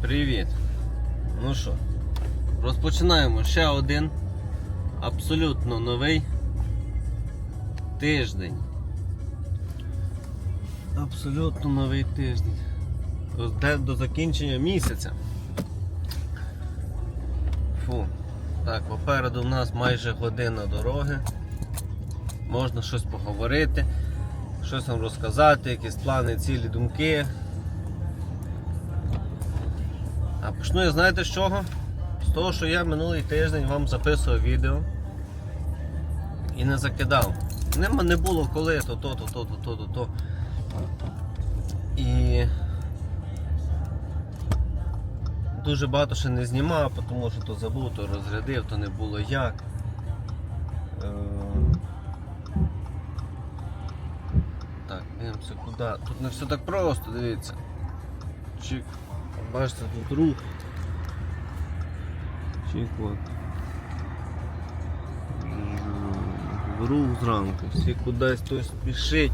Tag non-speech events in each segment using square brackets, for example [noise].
Привіт. Ну що, розпочинаємо ще один абсолютно новий тиждень. Абсолютно новий тиждень. Де до закінчення місяця. Фу. Так, попереду в нас майже година дороги. Можна щось поговорити, щось вам розказати, якісь плани, цілі, думки. А почну я знаєте з чого? З того, що я минулий тиждень вам записував відео і не закидав. Нема не було коли, то то, то, то, то, то, то, то. І дуже багато ще не знімав, тому що то забув, то розрядив, то не було як. Е, Так, дивимося куди. Тут не все так просто, дивіться. Чик. Бачите, тут рух. Чик от. Жу- Рух зранку. Всі кудись хтось спішить.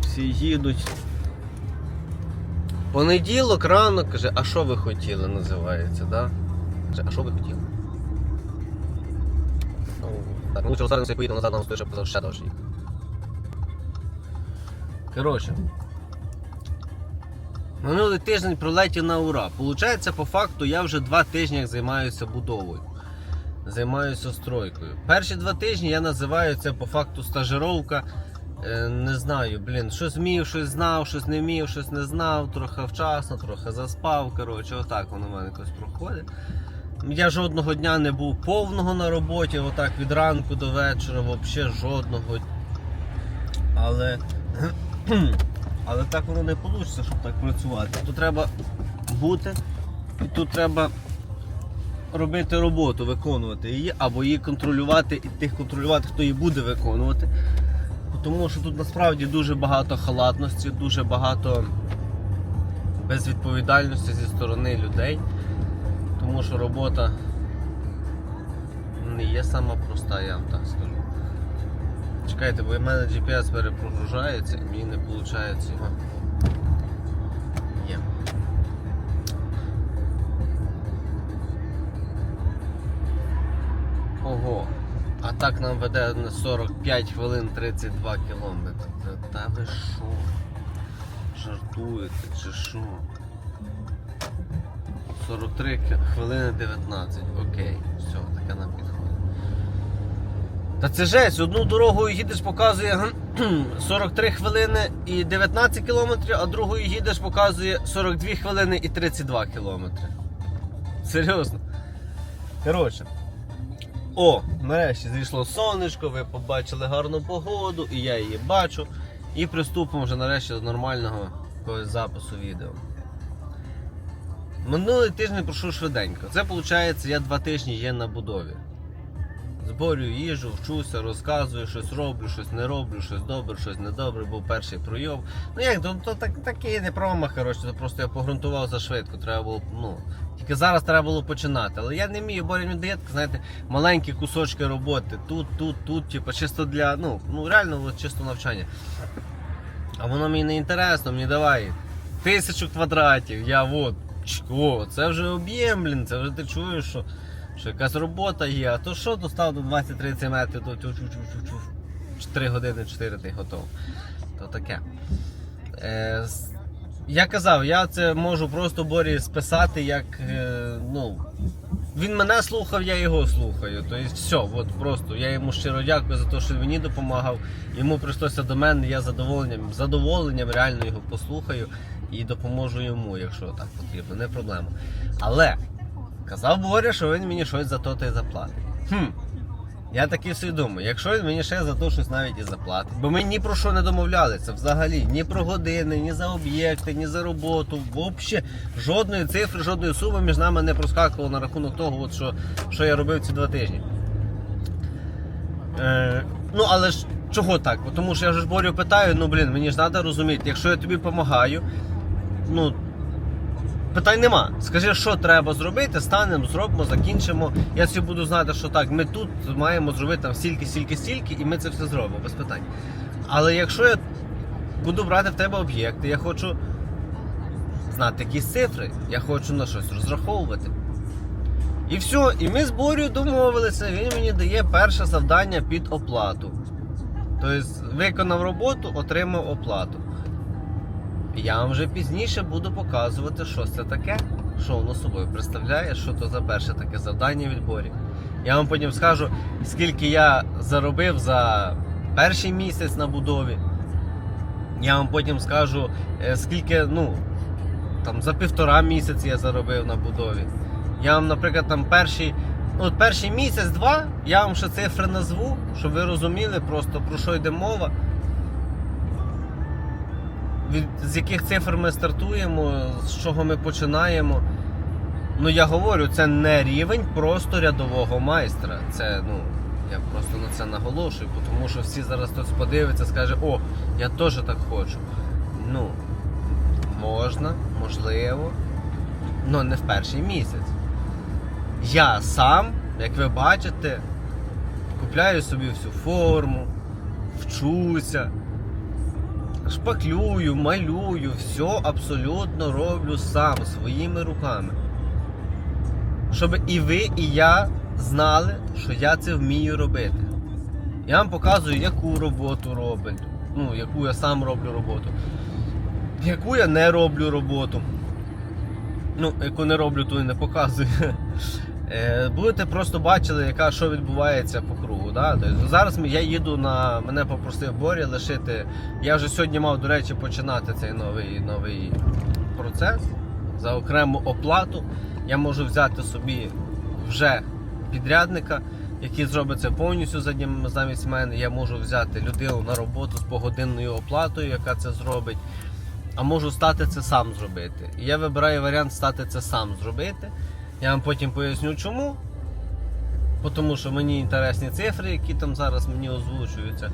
Всі їдуть. Понеділок ранок каже, а що ви хотіли, називається, да? Каже, а що ви хотіли? Ну, так, ну чого зараз поїду назад, нам стоїть, ще довше їхати. Коротше. Минулий тиждень пролетів на ура. Получається, по факту, я вже два тижні займаюся будовою. Займаюся стройкою. Перші два тижні я називаю це по факту стажировка. Е, не знаю, блін, щось вмів, щось знав, щось не вмів, щось не знав, трохи вчасно, трохи заспав. Коротше, отак воно в мене якось проходить. Я жодного дня не був повного на роботі, отак від ранку до вечора, взагалі жодного. Але але так воно не вийде, щоб так працювати. Тут треба бути і тут треба робити роботу, виконувати її, або її контролювати і тих контролювати, хто її буде виконувати. Тому що тут насправді дуже багато халатності, дуже багато безвідповідальності зі сторони людей. Тому що робота не є сама проста, я вам так скажу. Чекайте, бо в мене GPS перепрогружається і мені не виходить його. Є. Ого. А так нам веде на 45 хвилин 32 кілометри. Та ви що? Жартуєте чи що? 43 хвилини 19. Окей, все, таке нам підходить. Та це жесть, одну дорогою їдеш, показує 43 [clears throat] хвилини і 19 кілометрів, а другою їдеш, показує 42 хвилини і 32 кілометри. Серйозно. Коротше. О, нарешті зійшло сонечко, ви побачили гарну погоду, і я її бачу. І приступимо вже нарешті до нормального запису відео. Минулий тиждень пройшов швиденько. Це виходить, я два тижні є на будові. Зборюю їжу, вчуся, розказую, щось роблю, щось не роблю, щось добре, щось недобре, був перший пройом. Ну як, то, то так, такий не промах, коротше, то просто я погрунтував за швидко. Треба було, ну, тільки зараз треба було починати. Але я не вмію, Боря мені дає, знаєте, маленькі кусочки роботи. Тут, тут, тут, типу, чисто для, ну, ну реально чисто навчання. А воно мені не інтересно, мені давай тисячу квадратів, я от, о, це вже об'єм, блін, це вже ти чуєш, що що якась робота є, а то що достав до 20-30 метрів, то чу чу чу чу чу 3 години 4 ти готов. То таке. Е, я казав, я це можу просто Борі списати, як е, ну, він мене слухав, я його слухаю. Тобто все, от просто я йому щиро дякую за те, що він мені допомагав. Йому прийшлося до мене, я задоволенням, задоволенням реально його послухаю і допоможу йому, якщо так потрібно, не проблема. Але Казав Боря, що він мені щось за то та й заплатить. Хм. Я таки собі думаю, якщо він мені ще за то щось навіть і заплатить, бо ми ні про що не домовлялися взагалі, ні про години, ні за об'єкти, ні за роботу, взагалі жодної цифри, жодної суми між нами не проскакувало на рахунок того, от що, що я робив ці два тижні. Е, ну, але ж чого так? Тому що я ж Борю питаю, ну блін, мені ж треба розуміти, якщо я тобі допомагаю, ну Питань нема. Скажи, що треба зробити, станемо, зробимо, закінчимо. Я всі буду знати, що так, ми тут маємо зробити там стільки, стільки, стільки, і ми це все зробимо, без питань. Але якщо я буду брати в тебе об'єкти, я хочу знати якісь цифри. Я хочу на щось розраховувати. І все, і ми з Борю домовилися. Він мені дає перше завдання під оплату. Тобто, виконав роботу, отримав оплату. Я вам вже пізніше буду показувати, що це таке, що воно собою представляє, що то за перше таке завдання від Борі. Я вам потім скажу, скільки я заробив за перший місяць на будові. Я вам потім скажу, е, скільки, ну, там за півтора місяці я заробив на будові. Я вам, наприклад, там перший, ну, перший місяць-два, я вам ще цифри назву, щоб ви розуміли просто про що йде мова. Від, з яких цифр ми стартуємо, з чого ми починаємо. Ну я говорю, це не рівень просто рядового майстра. Це, ну, я просто на це наголошую, тому що всі зараз хтось подивиться, скаже, о, я теж так хочу. Ну, можна, можливо, але не в перший місяць. Я сам, як ви бачите, купляю собі всю форму, вчуся, шпаклюю, малюю, все абсолютно роблю сам своїми руками. Щоб і ви, і я знали, що я це вмію робити. Я вам показую, яку роботу роблю. Ну, яку я сам роблю роботу. Яку я не роблю роботу. Ну, яку не роблю, то і не показую. Е, Будете просто бачили, яка що відбувається по кругу. Да? Тобто, зараз я їду на мене попросив Боря лишити. Я вже сьогодні мав, до речі, починати цей новий, новий процес за окрему оплату. Я можу взяти собі вже підрядника, який зробить це повністю замість мене. Я можу взяти людину на роботу з погодинною оплатою, яка це зробить. А можу стати це сам зробити. І я вибираю варіант стати це сам зробити. Я вам потім поясню чому. Тому що мені інтересні цифри, які там зараз мені озвучуються.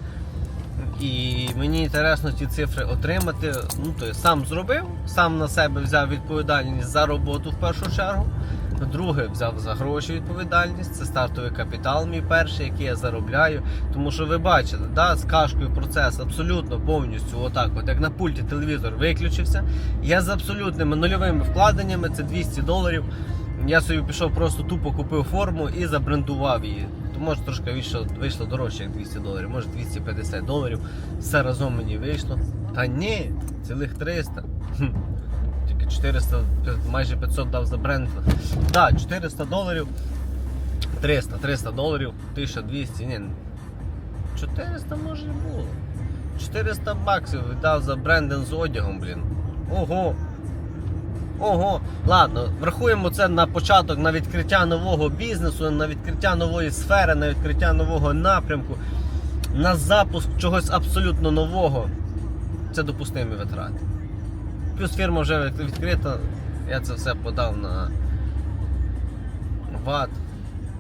І мені інтересно ті цифри отримати. Ну, тобто сам зробив, сам на себе взяв відповідальність за роботу в першу чергу. Друге, взяв за гроші відповідальність. Це стартовий капітал, мій перший, який я заробляю. Тому що ви бачили, да, з кашкою процес абсолютно повністю, отак, от як на пульті телевізор виключився. Я з абсолютними нульовими вкладеннями, це 200 доларів. Я собі пішов, просто тупо купив форму і забрендував її. То може трошки вийшло, вийшло дорожче, як 200 доларів, може 250 доларів. Все разом мені вийшло. Та ні, цілих 300. Тільки 400, майже 500 дав за бренд. Так, 400 доларів. 300, 300 доларів, 1200, ні. 400 може і було. 400 баксів віддав за бренден з одягом, блін. Ого. Ого, ладно, врахуємо це на початок, на відкриття нового бізнесу, на відкриття нової сфери, на відкриття нового напрямку, на запуск чогось абсолютно нового. Це допустимі витрати. Плюс фірма вже відкрита, я це все подав на ВАТ.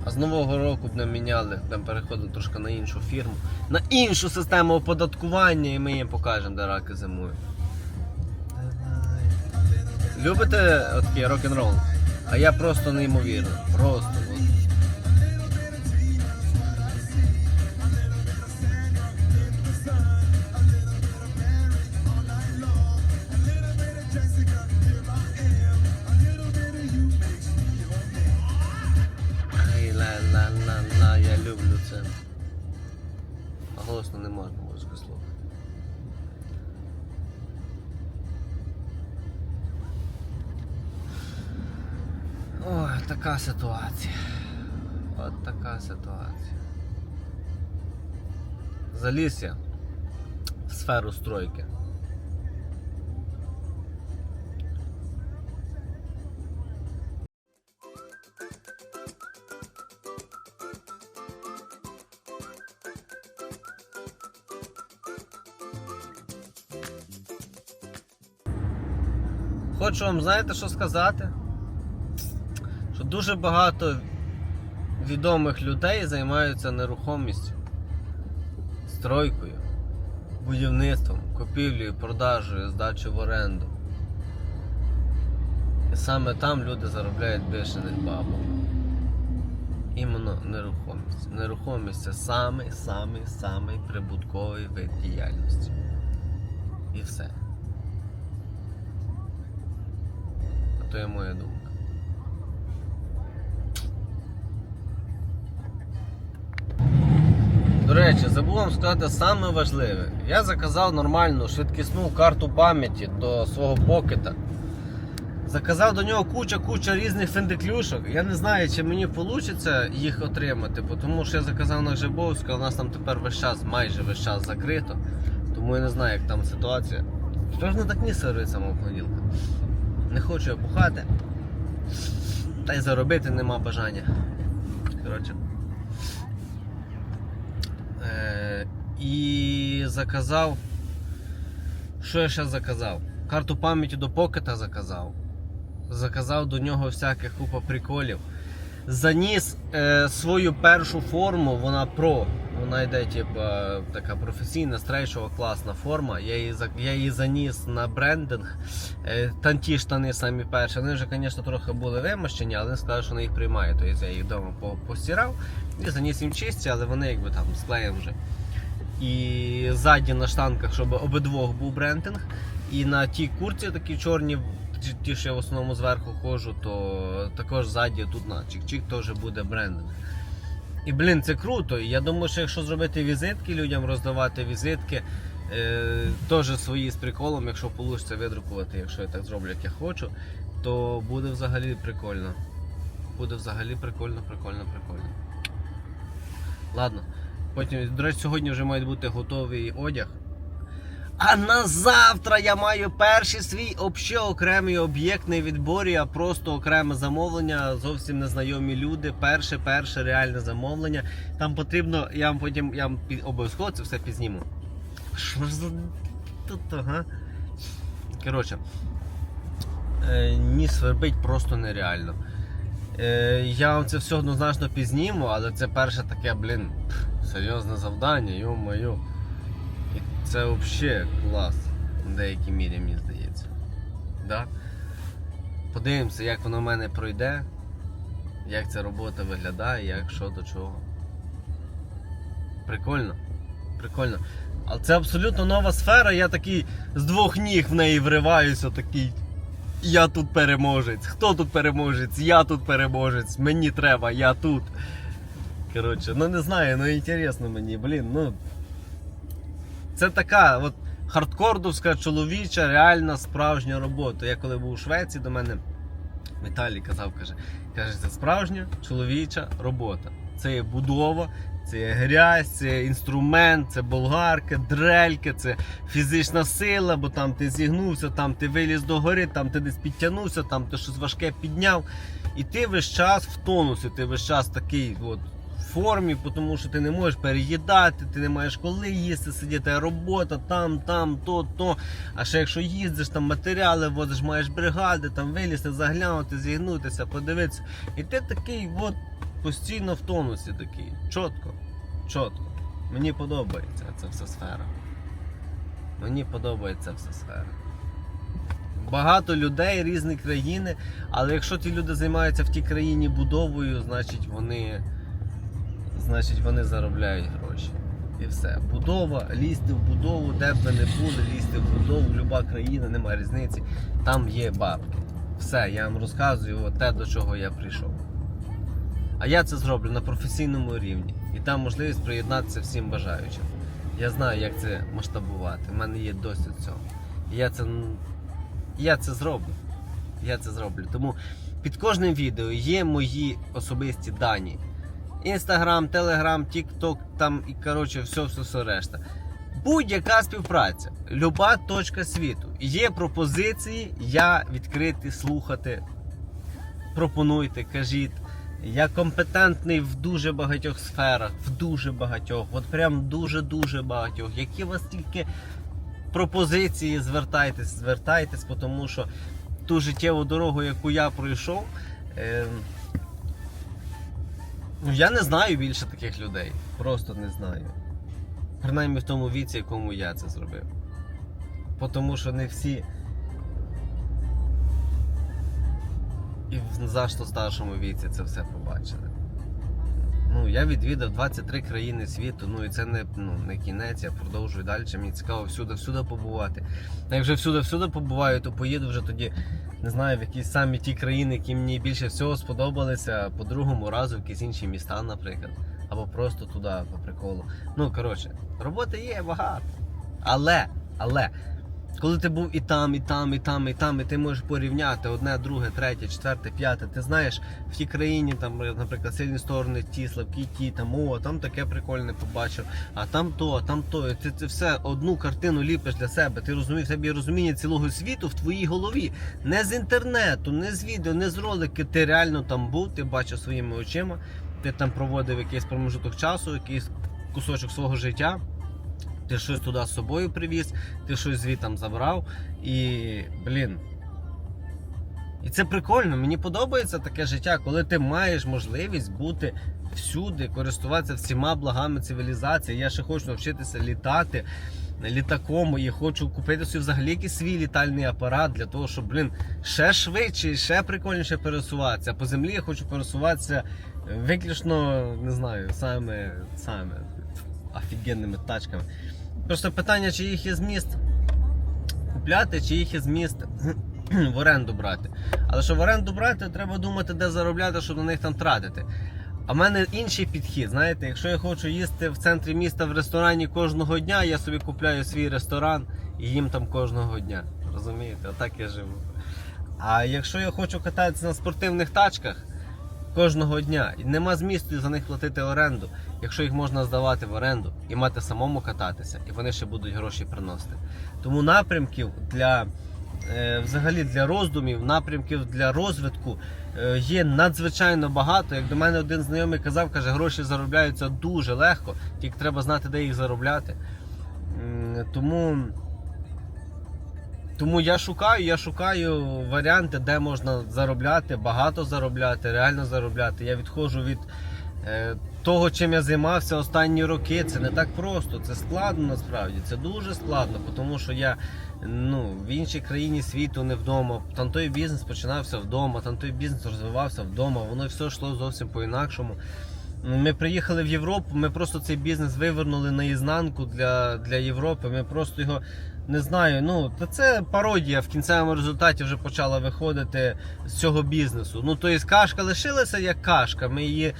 А з нового року б не міняли, будемо переходити трошки на іншу фірму, на іншу систему оподаткування і ми їм покажемо, де раки зимують. Любите такий рок-н-рол? А я просто неймовірно. Просто. Заліз в сферу стройки. Хочу вам, знаєте, що сказати? Що дуже багато відомих людей займаються нерухомістю, стройкою, будівництвом, купівлею, продажею, здачею в оренду. І саме там люди заробляють бешених бабок. Іменно нерухомість. Нерухомість це самий самий самий прибутковий вид діяльності. І все. А То є моя думка. Речі, забув вам сказати саме важливе. Я заказав нормальну швидкісну карту пам'яті до свого покета. Заказав до нього куча-куча різних фендеклюшок. Я не знаю, чи мені вийде їх отримати, тому що я заказав на Гжибовську, а у нас там тепер весь час, майже весь час закрито. Тому я не знаю, як там ситуація. Що ж не так ні самого понеділка? Не хочу я бухати. Та й заробити нема бажання. Коротше. Е, і заказав. Що я ще заказав? Карту пам'яті до покета заказав. Заказав до нього всяких купа приколів. Заніс е, свою першу форму, вона про. Вона йде, типа, така професійна, стрейчова, класна форма. Я її, я її заніс на брендинг. Е, там ті штани самі перші. Вони вже, звісно, трохи були вимощені, але вони сказали, що вони їх приймають. Тобто я їх вдома по- постирав і заніс їм чисті, але вони якби там склеєм вже. І ззаді на штанках, щоб обидвох був брендинг. І на тій курці такі чорні, ті- що я в основному зверху ходжу, то також ззаді тут на чик-чик теж буде брендинг. І блін, це круто. Я думаю, що якщо зробити візитки людям, роздавати візитки, е, теж свої з приколом, якщо вийде видрукувати, якщо я так зроблю, як я хочу, то буде взагалі прикольно. Буде взагалі прикольно, прикольно, прикольно. Ладно. Потім, до речі, сьогодні вже має бути готовий одяг. А на завтра я маю перший свій обще окремий об'єктний відборі, а просто окреме замовлення. Зовсім незнайомі люди. Перше, перше реальне замовлення. Там потрібно, я вам потім я вам обов'язково це все пізніму. Що ж за тут, ага. Коротше, е, ні свербить просто нереально. Е, я вам це все однозначно пізніму, але це перше таке, блін, серйозне завдання, йо-моє. І це взагалі клас в деякій мірі, мені здається. Да? Подивимося, як воно в мене пройде, як ця робота виглядає, як що до чого. Прикольно. Прикольно. Але це абсолютно нова сфера, я такий з двох ніг в неї вриваюся, такий. Я тут переможець. Хто тут переможець? Я тут переможець. Мені треба, я тут. Коротше, ну не знаю, ну інтересно мені, блін, ну. Це така от хардкордовська чоловіча, реальна справжня робота. Я коли був у Швеції, до мене Віталій казав, каже, каже, це справжня чоловіча робота. Це є будова, це є грязь, це є інструмент, це болгарки, дрельки, це фізична сила, бо там ти зігнувся, там ти виліз до гори, там ти десь підтягнувся, там ти щось важке підняв. І ти весь час в тонусі, ти весь час такий от, формі, тому що ти не можеш переїдати, ти не маєш коли їсти, сидіти, робота, там, там, то, то. А ще якщо їздиш, там матеріали возиш, маєш бригади, там вилізти, заглянути, зігнутися, подивитися. І ти такий от постійно в тонусі такий. Чітко, чітко. Мені подобається ця вся сфера. Мені подобається вся сфера. Багато людей, різні країни, але якщо ті люди займаються в тій країні будовою, значить вони, значить вони заробляють гроші. І все. Будова, лізти в будову, де б ви не були, лізти в будову, люба країна, немає різниці. Там є бабки. Все, я вам розказую те, до чого я прийшов. А я це зроблю на професійному рівні. І там можливість приєднатися всім бажаючим. Я знаю, як це масштабувати. У мене є досвід цього. Я це, я це зроблю. Я це зроблю. Тому під кожним відео є мої особисті дані. Інстаграм, Телеграм, Тікток, там і коротше, все, все, все решта. Будь-яка співпраця, люба точка світу. Є пропозиції, я відкритий слухати. Пропонуйте, кажіть. Я компетентний в дуже багатьох сферах, в дуже багатьох, от прям дуже-дуже багатьох. Які у вас тільки пропозиції, звертайтесь, звертайтесь, тому що ту життєву дорогу, яку я пройшов, е, ну, я не знаю більше таких людей. Просто не знаю. Принаймні в тому віці, якому я це зробив. Тому що не всі. І в значно старшому віці це все побачили. Ну, я відвідав 23 країни світу, ну і це не, ну, не кінець, я продовжую далі. Мені цікаво всюди, всюди побувати. А як вже всюди, всюди побуваю, то поїду вже тоді не знаю, в якісь самі ті країни, які мені більше всього сподобалися по другому разу, в якісь інші міста, наприклад. Або просто туди, по приколу. Ну, коротше, роботи є багато. Але, але, коли ти був і там, і там, і там, і там, і ти можеш порівняти одне, друге, третє, четверте, п'яте, ти знаєш, в тій країні, там, наприклад, сильні сторони, ті, слабкі, ті, там, о, там таке прикольне побачив, а там то, а там то. І ти, ти все одну картину ліпиш для себе. Ти розумієш, в тебе розуміння цілого світу в твоїй голові. Не з інтернету, не з відео, не з ролики. Ти реально там був, ти бачив своїми очима, ти там проводив якийсь промежуток часу, якийсь кусочок свого життя. Ти щось туди з собою привіз, ти щось звітом забрав. І, блін. І це прикольно. Мені подобається таке життя, коли ти маєш можливість бути всюди, користуватися всіма благами цивілізації. Я ще хочу навчитися літати літаком і хочу купити собі взагалі якийсь свій літальний апарат для того, щоб, блін, ще швидше і ще прикольніше пересуватися. По землі я хочу пересуватися виключно, не знаю, саме, саме офігенними тачками. Просто питання, чи їх є зміст купляти, чи їх є зміст [clears throat] в оренду брати. Але щоб в оренду брати, треба думати, де заробляти, щоб на них там тратити. А в мене інший підхід. Знаєте, якщо я хочу їсти в центрі міста в ресторані кожного дня, я собі купляю свій ресторан і їм там кожного дня. Розумієте, отак я живу. А якщо я хочу кататися на спортивних тачках кожного дня, і нема змісту за них платити оренду, якщо їх можна здавати в оренду і мати самому кататися, і вони ще будуть гроші приносити. Тому напрямків для е, взагалі для роздумів, напрямків для розвитку е, є надзвичайно багато. Як до мене один знайомий казав, каже, гроші заробляються дуже легко, тільки треба знати, де їх заробляти. Тому. Тому я шукаю, я шукаю варіанти, де можна заробляти, багато заробляти, реально заробляти. Я відходжу від е, того, чим я займався останні роки. Це не так просто, це складно насправді. Це дуже складно, тому що я ну, в іншій країні світу не вдома. Там той бізнес починався вдома, там той бізнес розвивався вдома, воно все йшло зовсім по-інакшому. Ми приїхали в Європу, ми просто цей бізнес вивернули наізнанку для, для Європи. Ми просто його не знаю. Ну, та це пародія в кінцевому результаті вже почала виходити з цього бізнесу. Ну, тобто кашка лишилася як кашка. Ми її, е,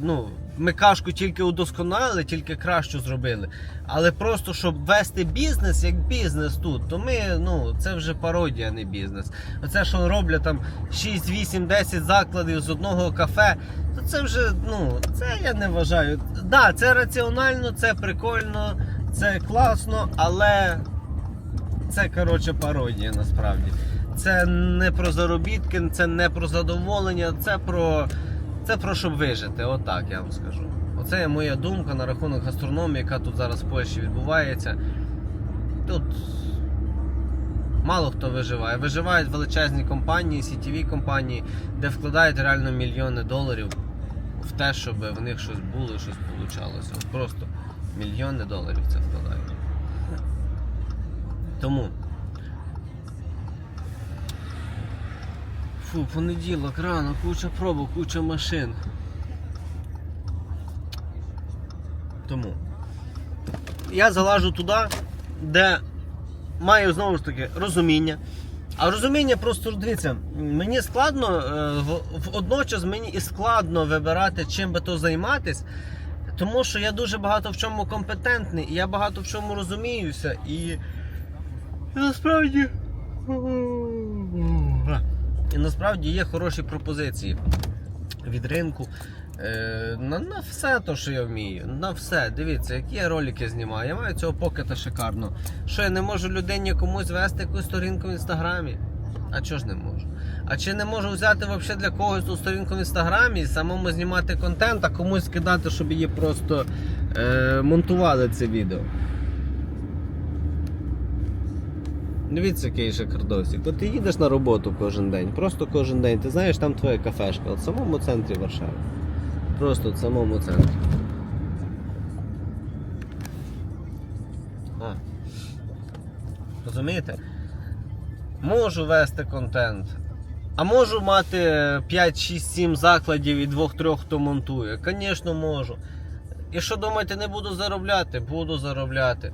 ну, ми кашку тільки удосконалили, тільки кращу зробили. Але просто щоб вести бізнес як бізнес тут, то ми, ну, це вже пародія, не бізнес. Оце, що роблять там 6, 8, 10 закладів з одного кафе, то це вже, ну, це я не вважаю. Так, да, це раціонально, це прикольно, це класно, але це коротше пародія насправді. Це не про заробітки, це не про задоволення, це про це про щоб вижити. Отак я вам скажу. Оце є моя думка на рахунок гастрономії, яка тут зараз в Польщі відбувається. Тут мало хто виживає. Виживають величезні компанії, сітєві компанії, де вкладають реально мільйони доларів в те, щоб в них щось було, щось получалося. Просто мільйони доларів це вкладають. Тому. Фу, понеділок, рано, куча пробок, куча машин. Тому. Я залажу туди, де маю знову ж таки розуміння. А розуміння просто дивіться, мені складно, е, водночас мені і складно вибирати, чим би то займатись, тому що я дуже багато в чому компетентний, і я багато в чому розуміюся. І і насправді. І насправді є хороші пропозиції від ринку. Е, на, на все то, що я вмію. На все. Дивіться, які я ролики знімаю. Я маю цього покета шикарно. Що я не можу людині комусь вести якусь сторінку в інстаграмі? А чого ж не можу? А чи не можу взяти взагалі для когось ту сторінку в інстаграмі і самому знімати контент, а комусь кидати, щоб її просто е, монтували це відео? Дивіться, який же кардосик. От ти їдеш на роботу кожен день, просто кожен день. Ти знаєш, там твоя кафешка, в самому центрі Варшави. Просто в самому центрі. А. Розумієте? Можу вести контент. А можу мати 5, 6, 7 закладів і 2-3, хто монтує. Звісно, можу. І що думаєте, не буду заробляти? Буду заробляти.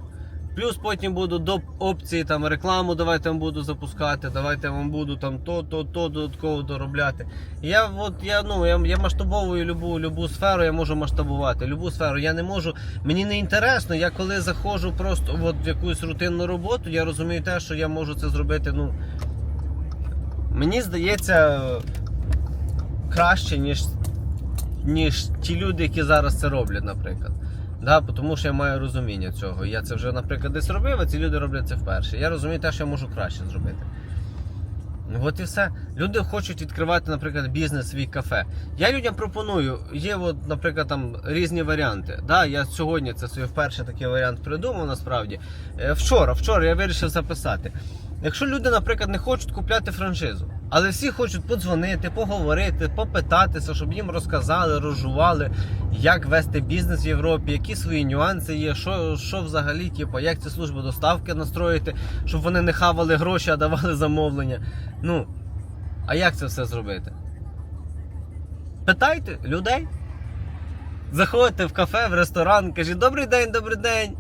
Плюс потім буду до опції там рекламу, давайте вам буду запускати, давайте вам буду там то, то, то додатково доробляти. Я от я ну я, я масштабовую любу, любу сферу, я можу масштабувати. Любу сферу. Я не можу. Мені не інтересно. Я коли заходжу просто от в якусь рутинну роботу, я розумію те, що я можу це зробити. Ну мені здається краще, ніж, ніж ті люди, які зараз це роблять, наприклад. Да, тому що я маю розуміння цього. Я це вже, наприклад, десь робив, а ці люди роблять це вперше. Я розумію те, що я можу краще зробити. От і все. Люди хочуть відкривати, наприклад, бізнес свій кафе. Я людям пропоную, є, от, наприклад, там різні варіанти. Да, я сьогодні це свій вперше такий варіант придумав насправді. Е, Вчора, вчора я вирішив записати. Якщо люди, наприклад, не хочуть купляти франшизу, але всі хочуть подзвонити, поговорити, попитатися, щоб їм розказали, розжували, як вести бізнес в Європі, які свої нюанси є, що, що взагалі, типу, як ці служби доставки настроїти, щоб вони не хавали гроші, а давали замовлення. Ну, а як це все зробити? Питайте людей. Заходите в кафе, в ресторан, кажіть, добрий день, добрий день.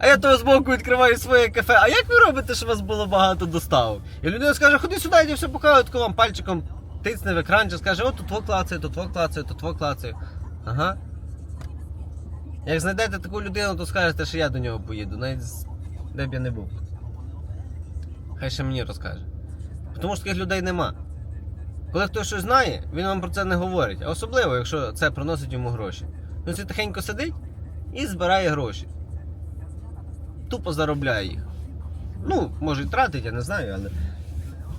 А я того збоку відкриваю своє кафе. А як ви робите, щоб у вас було багато доставок? І людина скаже, ходи сюди, я все покажу, тако вам пальчиком тицне в екранчик, скаже, от тут клацаю, тут клацаю, тут клацаю. Ага. Як знайдете таку людину, то скажете, що я до нього поїду, навіть де б я не був. Хай ще мені розкаже. Тому що таких людей нема. Коли хтось щось знає, він вам про це не говорить. А особливо, якщо це приносить йому гроші. Він собі тихенько сидить і збирає гроші. Тупо заробляє їх. Ну, може і тратить, я не знаю, але.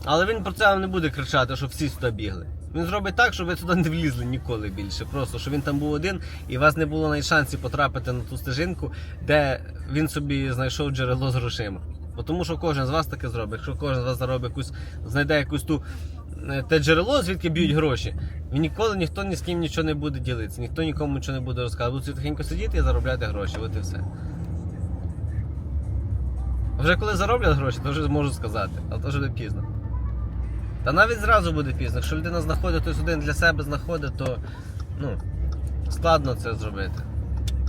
Але він про це вам не буде кричати, що всі сюди бігли. Він зробить так, щоб ви туди не влізли ніколи більше. Просто щоб він там був один і у вас не було навіть шансів потрапити на ту стежинку, де він собі знайшов джерело з грошима. Бо Тому що кожен з вас таке зробить. Якщо кожен з вас заробить якусь, знайде якусь ту е, те джерело, звідки б'ють гроші, він ніколи ніхто ні з ким нічого не буде ділитися, ніхто нікому нічого не буде розказувати. Будуть тихенько сидіти і заробляти гроші. От і все. Вже коли зароблять гроші, то вже можу сказати, але то вже буде пізно. Та навіть зразу буде пізно. Якщо людина знаходить хтось один для себе знаходить, то ну, складно це зробити.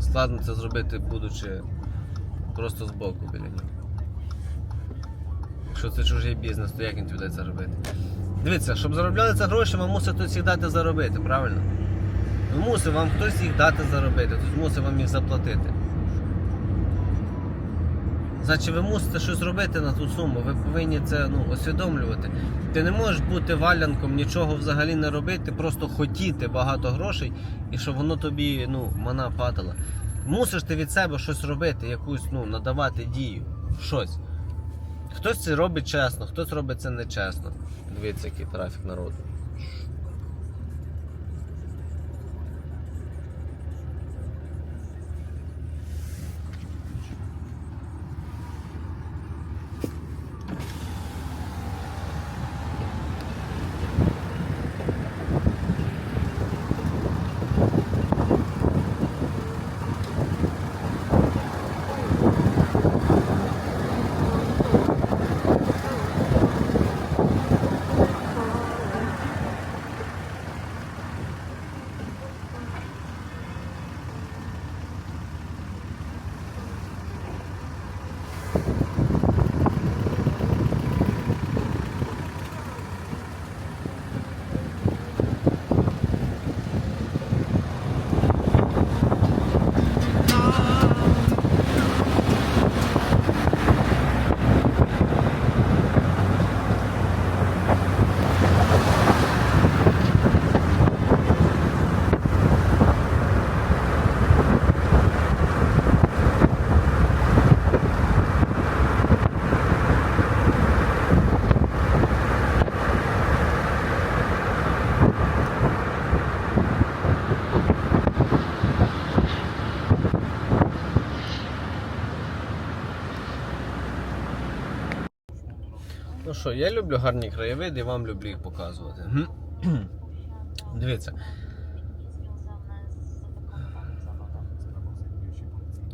Складно це зробити, будучи просто збоку біля нього. Якщо це чужий бізнес, то як він тобі це робити? Дивіться, щоб заробляли це гроші, вам мусить хтось їх дати заробити, правильно? Мусить вам хтось їх дати заробити, хтось мусить вам їх заплатити. Значить, ви мусите щось робити на ту суму, ви повинні це ну, усвідомлювати. Ти не можеш бути валянком, нічого взагалі не робити, просто хотіти багато грошей і щоб воно тобі ну, мана падала. Мусиш ти від себе щось робити, якусь ну, надавати дію. Щось. Хтось це робить чесно, хтось робить це нечесно. Дивіться, який трафік народу. Ну що, я люблю гарні краєвиди і вам люблю їх показувати. [clears throat] Дивіться.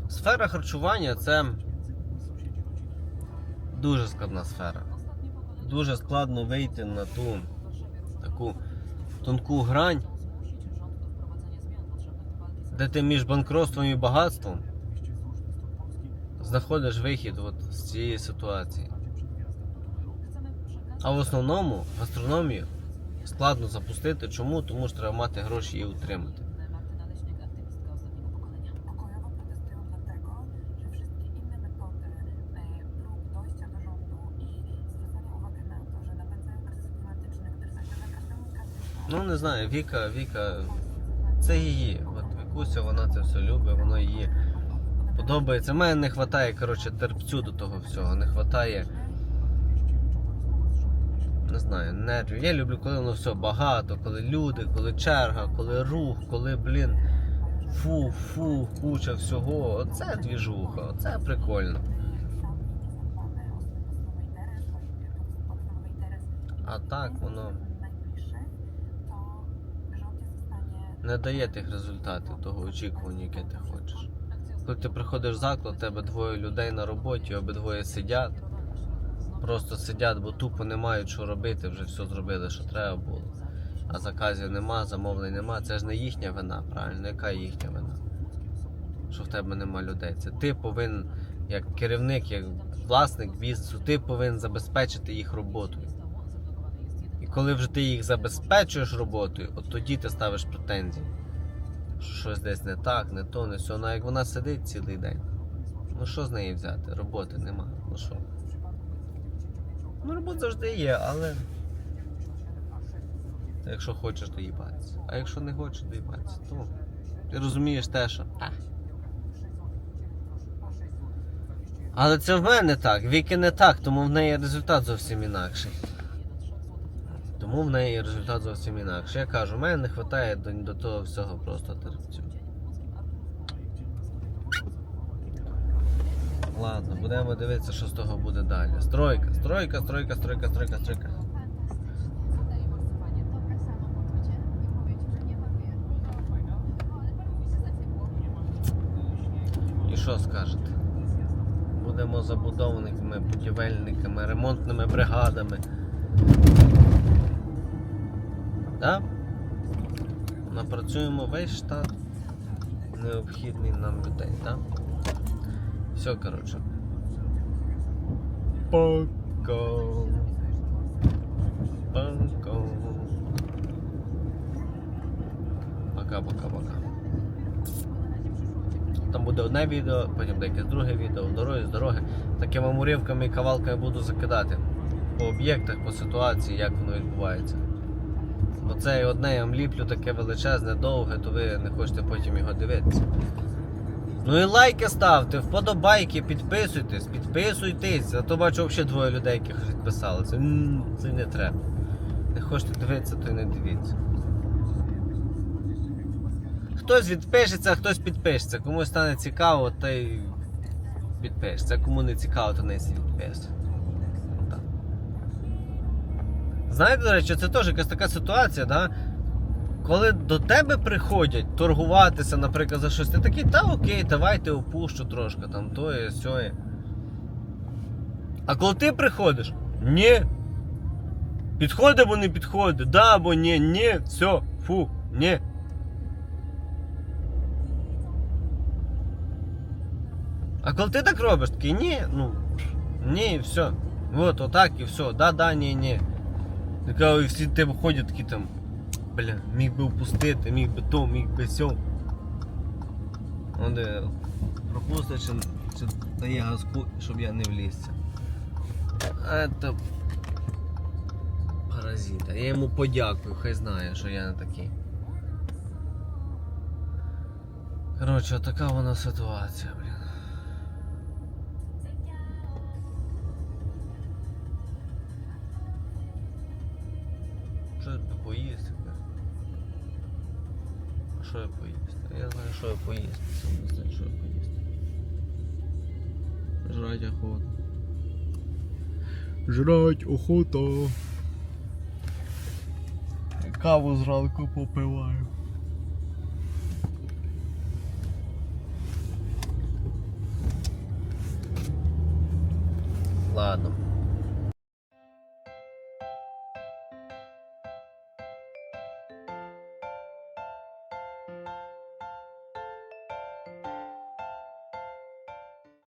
Сфера харчування це дуже складна сфера. Дуже складно вийти на ту таку тонку грань, де ти між банкротством і багатством знаходиш вихід от з цієї ситуації. А в основному гастрономію складно запустити. Чому? Тому що треба мати гроші її утримати. Ну не знаю, Віка, Віка, це її. От Вікуся, вона це все любить, воно її подобається. Мене не вистачає, коротше, терпцю до того всього. Не вистачає, не знаю, нервів. Я люблю, коли воно все багато, коли люди, коли черга, коли рух, коли, блін, фу, фу, куча всього. Оце двіжуха, оце прикольно. А так воно не дає тих результатів, того очікування, яке ти хочеш. Коли ти приходиш в заклад, тебе двоє людей на роботі, обидвоє сидять. Просто сидять, бо тупо не мають що робити, вже все зробили, що треба було. А заказів нема, замовлень нема. Це ж не їхня вина, правильно? Яка їхня вина? Що в тебе нема людей. Це ти повинен, як керівник, як власник бізнесу, ти повинен забезпечити їх роботою. І коли вже ти їх забезпечуєш роботою, от тоді ти ставиш претензії. Що щось десь не так, не то, не все. Ну як вона сидить цілий день. Ну що з неї взяти? Роботи нема. Ну що? Ну, робота завжди є, але. Та якщо хочеш, то їбатися. А якщо не хочеш, то їбатися. То ти розумієш те, що. А. Але це в мене так, Віки не так, тому в неї результат зовсім інакший. Тому в неї результат зовсім інакший. Я кажу, в мене не вистачає до, до того всього просто терпцю. Ладно, будемо дивитися, що з того буде далі. Стройка, стройка, стройка, стройка, стройка, стройка. І що скажете? Будемо забудовниками, будівельниками, ремонтними бригадами. Так? Напрацюємо весь штат необхідний нам людей, так? Все, коротше. Пока. Пока. Пока-пока-пока. Там буде одне відео, потім якесь друге відео, в дорозі, з дороги. Такими уривками і кавалками буду закидати по об'єктах, по ситуації, як воно відбувається. Бо це і одне я вам ліплю таке величезне, довге, то ви не хочете потім його дивитися. Ну і лайки ставте, вподобайки, підписуйтесь, підписуйтесь. А то бачу взагалі двоє людей, яких підписали. Це, не треба. Не хочете дивитися, то й не дивіться. Хтось відпишеться, а хтось підпишеться. Комусь стане цікаво, то й підпишеться. Кому не цікаво, то не відпишеться. Знаєте, до речі, це теж якась така ситуація, да? Коли до тебе приходять торгуватися, наприклад, за щось, ти такий, та окей, давайте опущу трошки, там тоє, сьоє. А коли ти приходиш, ні. Підходить або не підходить, да або ні, ні, все, фу, ні. А коли ти так робиш, такий ні, ну ні, все. Вот, отак і все. Да, да, ні, ні. І всі тебе ходять такі там. Бля, міг би впустити, міг би то, міг би сьо. Де пропустить чи, чи дає газку, щоб я не влізся. Это паразита. Я йому подякую, хай знає, що я не такий. Коротше, така вона ситуація, блін. Що я поїсти? Я знаю, що я поїсти. Сам не знаю, що я поїсти. Жрать охота. Жрать охота. Каву зранку попиваю. Ладно.